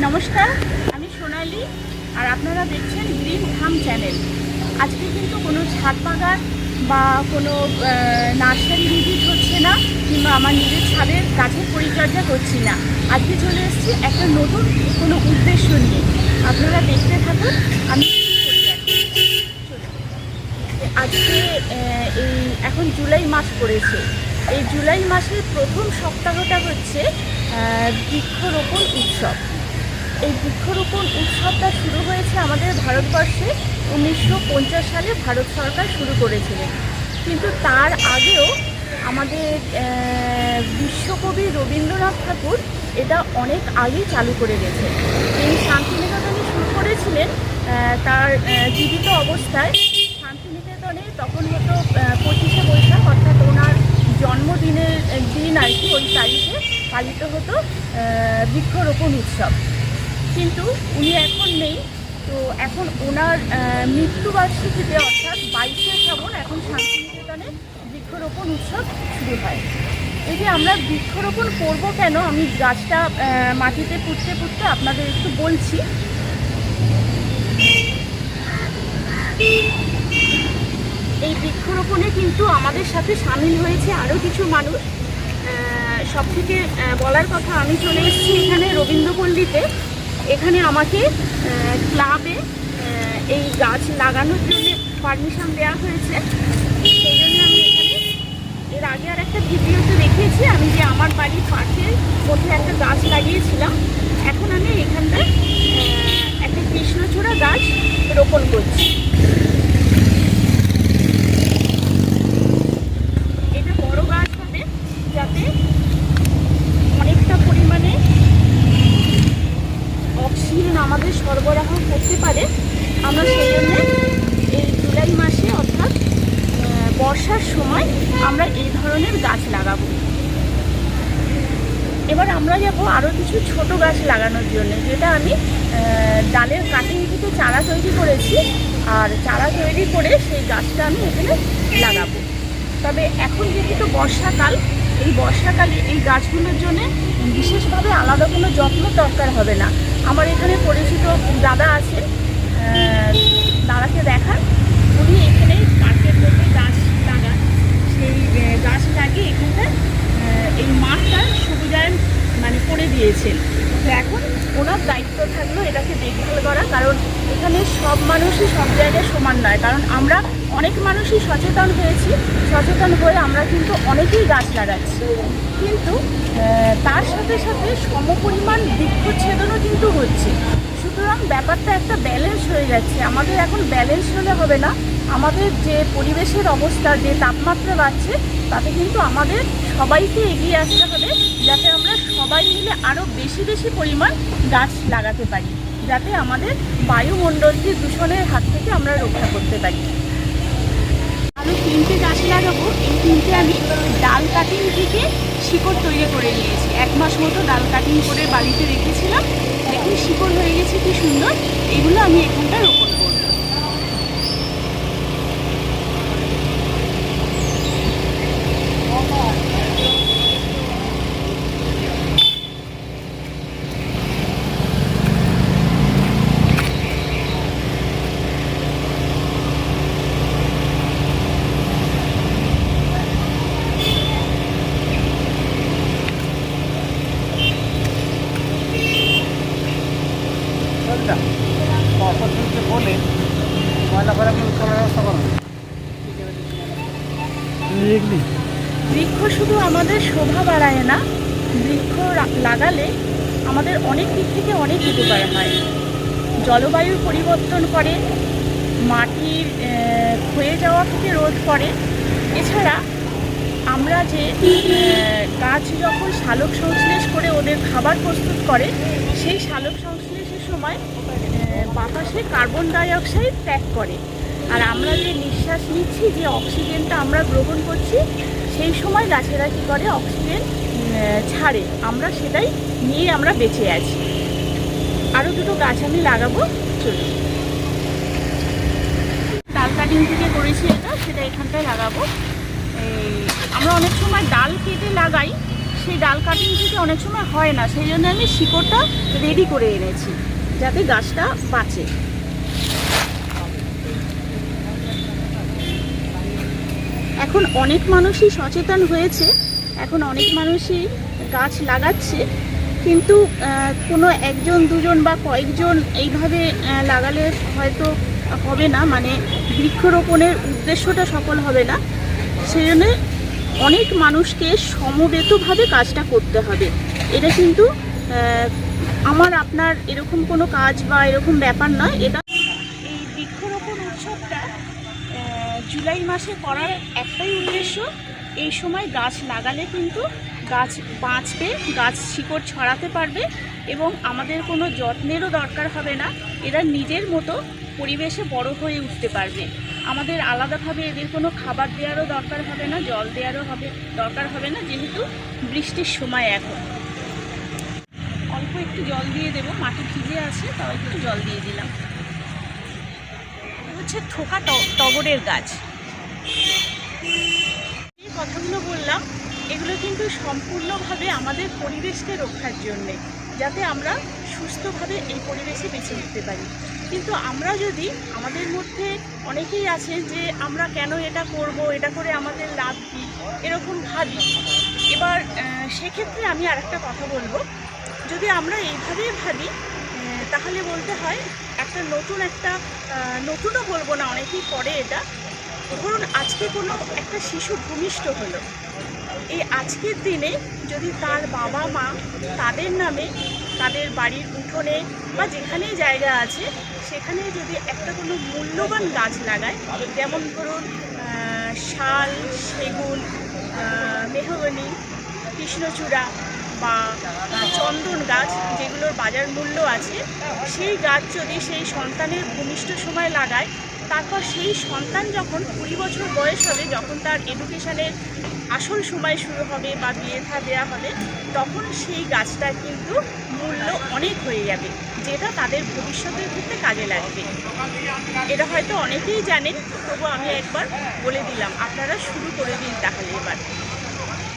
নমস্কার, আমি সোনালি আর আপনারা দেখছেন গ্রিন থাম চ্যানেল। আজকে কিন্তু কোনো ছাদ বাগান বা কোনো নার্সারি ভিজিট হচ্ছে না কিংবা আমার নিজের ছাদের গাছের পরিচর্যা করছি না। আজকে চলে এসেছি একটা নতুন কোনো উদ্দেশ্য নিয়ে। আপনারা দেখতে থাকুন, আমি আজকে। এই এখন জুলাই মাস পড়েছে। এই জুলাই মাসের প্রথম সপ্তাহটা হচ্ছে বৃক্ষরোপণ উৎসব। এই বৃক্ষরোপণ উৎসবটা শুরু হয়েছে আমাদের ভারতবর্ষে উনিশশো পঞ্চাশ সালে ভারত সরকার শুরু করেছিলেন। কিন্তু তার আগেও আমাদের বিশ্বকবি রবীন্দ্রনাথ ঠাকুর এটা অনেক আগেই চালু করে গেছে তিনি শান্তিনিকেতনে শুরু করেছিলেন তার জীবিত অবস্থায়। শান্তিনিকেতনে তখন হতো পঁচিশে বৈশাখ, অর্থাৎ ওনার জন্মদিনের দিন আর কি, ওই তারিখে পালিত হতো বৃক্ষরোপণ উৎসব। কিন্তু উনি এখন নেই। তো এখন ওনার মৃত্যুবার্ষিকীতে অর্থাৎ বাইশে শ্রাবণ এখন শান্তিনিকেতনে বৃক্ষরোপণ উৎসব শুরু হয়। এই যে আমরা বৃক্ষরোপণ করব কেন? আমি গাছটা মাটিতে পুঁততে পুঁততে আপনাদের একটু বলছি। এই বৃক্ষরোপণে কিন্তু আমাদের সাথে সামিল হয়েছে আরও কিছু মানুষ। সব থেকে বলার কথা আমি চলে এসেছি এখানে রবীন্দ্রপল্লীতে। এখানে আমাকে ক্লাবে এই গাছ লাগানোর জন্য পারমিশন দেওয়া হয়েছে। সেই জন্য আমি এখানে। এর আগে আর একটা ভিডিওতে দেখিয়েছি আমি যে আমার বাড়ির পাশে মধ্যে একটা গাছ লাগিয়েছিলাম। এখন আমি এখানটায় একটা কৃষ্ণচূড়া গাছ রোপণ করছি এটা বড় গাছ হবে যাতে অনেকটা পরিমাণে অক্সিজেন আমাদের সরবরাহ করতে পারে আমরা সেই জন্য এই জুলাই মাসে অর্থাৎ আহ, বর্ষার সময় আমরা এই ধরনের গাছ লাগাবো। এবার আমরা যাব আরও কিছু ছোট গাছ লাগানোর জন্য, যেটা আমি ডালের কাটিং থেকে চারা তৈরি করেছি, আর চারা তৈরি করে সেই গাছটা আমি এখানে লাগাবো। তবে এখন যেহেতু বর্ষাকাল, এই বর্ষাকালে এই গাছগুলোর জন্য বিশেষভাবে আলাদা কোনো যত্ন দরকার হবে না। আমার এখানে পরিচিত দাদা আছেন দাদাকে দেখান উনি এখানে পার্কের মধ্যে গাছ লাগান আহ, গাছ লাগিয়ে এখানটায় এই মাঠটা সবুজায়ন মানে করে দিয়েছেন। তো এখন ওনার দায়িত্ব থাকল এটাকে দেখভাল করা কারণ এখানে সব মানুষই সব জায়গায় সমান নয়। কারণ আমরা অনেক মানুষই সচেতন হয়েছি সচেতন হয়ে আমরা কিন্তু অনেকেই গাছ লাগাচ্ছি। কিন্তু তার সাথে সাথে সমপরিমাণ বৃক্ষচ্ছেদনও কিন্তু হচ্ছে। সুতরাং ব্যাপারটা একটা ব্যালেন্স হয়ে যাচ্ছে। আমাদের এখন ব্যালেন্স হলে হবে না। আমাদের যে পরিবেশের অবস্থা, যে তাপমাত্রা বাড়ছে, তাতে কিন্তু আমাদের সবাইকে এগিয়ে আসতে হবে, যাতে আমরা সবাই মিলে আরও বেশি বেশি পরিমাণ গাছ লাগাতে পারি, যাতে আমাদের বায়ুমণ্ডলকে দূষণের হাত থেকে আমরা রক্ষা করতে পারি। আরও তিনটে গাছ লাগাবো, এই তিনটে আমি ডাল কাটিং থেকে শিকড় তৈরি করে নিয়েছি। এক মাস মতো ডাল কাটিং করে বাড়িতে রেখেছিলাম, দেখুন শিকড় হয়ে গেছে কি সুন্দর, এগুলো আমি এখানটা রোপণ বলে ময়লা করার ব্যবস্থা বৃক্ষ শুধু আমাদের শোভা বাড়ায় না বৃক্ষ লাগালে আমাদের অনেক দিক থেকে অনেক উপকার হয়। জলবায়ুর পরিবর্তন করে মাটির আহ, ক্ষয়ে যাওয়া থেকে রোধ করে। এছাড়া আমরা যে গাছ যখন শালক সংশ্লেষ করে ওদের খাবার প্রস্তুত করে সেই শালক সংশ্লেষের সময় বাতাসে কার্বন ডাই অক্সাইড ত্যাগ করে। আর আমরা যে নিঃশ্বাস নিচ্ছি, যে অক্সিজেনটা আমরা গ্রহণ করছি, সেই সময় গাছেরা কী করে? অক্সিজেন ছাড়ে। আমরা সেটাই নিয়ে আমরা বেঁচে আছি। আরও দুটো গাছ আমি লাগাবো, চলুন। ডাল কাটিং থেকে করেছি এটা, সেটা এখানটায় লাগাবো। এই, আমরা অনেক সময় ডাল কেটে লাগাই, সেই ডাল কাটিং থেকে অনেক সময় হয় না, সেই জন্য আমি শিকড়টা রেডি করে এনেছি। যাতে গাছটা বাঁচে। এখন অনেক মানুষই সচেতন হয়েছে, এখন অনেক মানুষই গাছ লাগাচ্ছে, কিন্তু কোনো একজন, দুজন বা কয়েকজন এইভাবে লাগালে হয়তো হবে না মানে বৃক্ষরোপণের উদ্দেশ্যটা সফল হবে না। সেই জন্য অনেক মানুষকে সমবেতভাবে কাজটা করতে হবে। এটা কিন্তু আমার আপনার এরকম কোনো কাজ বা এরকম ব্যাপার নয় এটা এই বৃক্ষরোপণ উৎসবটা জুলাই মাসে করার একটাই উদ্দেশ্য, এই সময় গাছ লাগালে কিন্তু গাছ বাঁচবে, গাছ শিকড় ছড়াতে পারবে এবং আমাদের কোনো যত্নেরও দরকার হবে না, এরা নিজের মতো পরিবেশে বড় হয়ে উঠতে পারবে। আমাদের আলাদাভাবে এদের কোনো খাবার দেওয়ারও দরকার হবে না, জল দেওয়ারও হবে, দরকার হবে না, যেহেতু বৃষ্টির সময় এখন। অল্প একটু জল দিয়ে দেবো, মাটি ভিজে আছে, তাও একটু জল দিয়ে দিলাম। হচ্ছে ট- টগরের গাছ। এই কথাগুলো বললাম, এগুলো কিন্তু সম্পূর্ণভাবে আমাদের পরিবেশকে রক্ষার জন্যে, যাতে আমরা সুস্থভাবে এই পরিবেশে বেঁচে উঠতে পারি। কিন্তু আমরা যদি আমাদের মধ্যে অনেকেই আছে যে, আমরা কেন এটা করব? এটা করে আমাদের লাভ কী? এরকম ভাবি। এবার সেক্ষেত্রে আমি আরেকটা কথা বলব। যদি আমরা এইভাবেই ভাবি তাহলে বলতে হয় একটা নতুন একটা নতুনও বলব না, অনেকেই করে এটা। ধরুন আজকে কোনো একটা শিশু ভূমিষ্ঠ হলো। এই আজকের দিনে যদি তার বাবা মা তাদের নামে তাদের বাড়ির উঠোনে বা যেখানেই জায়গা আছে, সেখানে যদি একটা কোনো মূল্যবান গাছ লাগায়, যেমন ধরুন শাল, সেগুন মেহগনি, কৃষ্ণচূড়া বা চন্দন গাছ যেগুলোর বাজার মূল্য আছে, সেই গাছ যদি সেই সন্তানের ভূমিষ্ঠ সময় লাগায়, তারপর সেই সন্তান যখন কুড়ি বছর বয়স হবে, যখন তার এডুকেশনের আসল সময় শুরু হবে বা বিয়ে থা দেওয়া হবে, তখন সেই গাছটা কিন্তু মূল্য অনেক হয়ে যাবে, যেটা তাদের ভবিষ্যতের ক্ষেত্রে কাজে লাগবে। এটা হয়তো অনেকেই জানেন তবু আমি একবার বলে দিলাম, আপনারা শুরু করে দিন তাহলে এবার।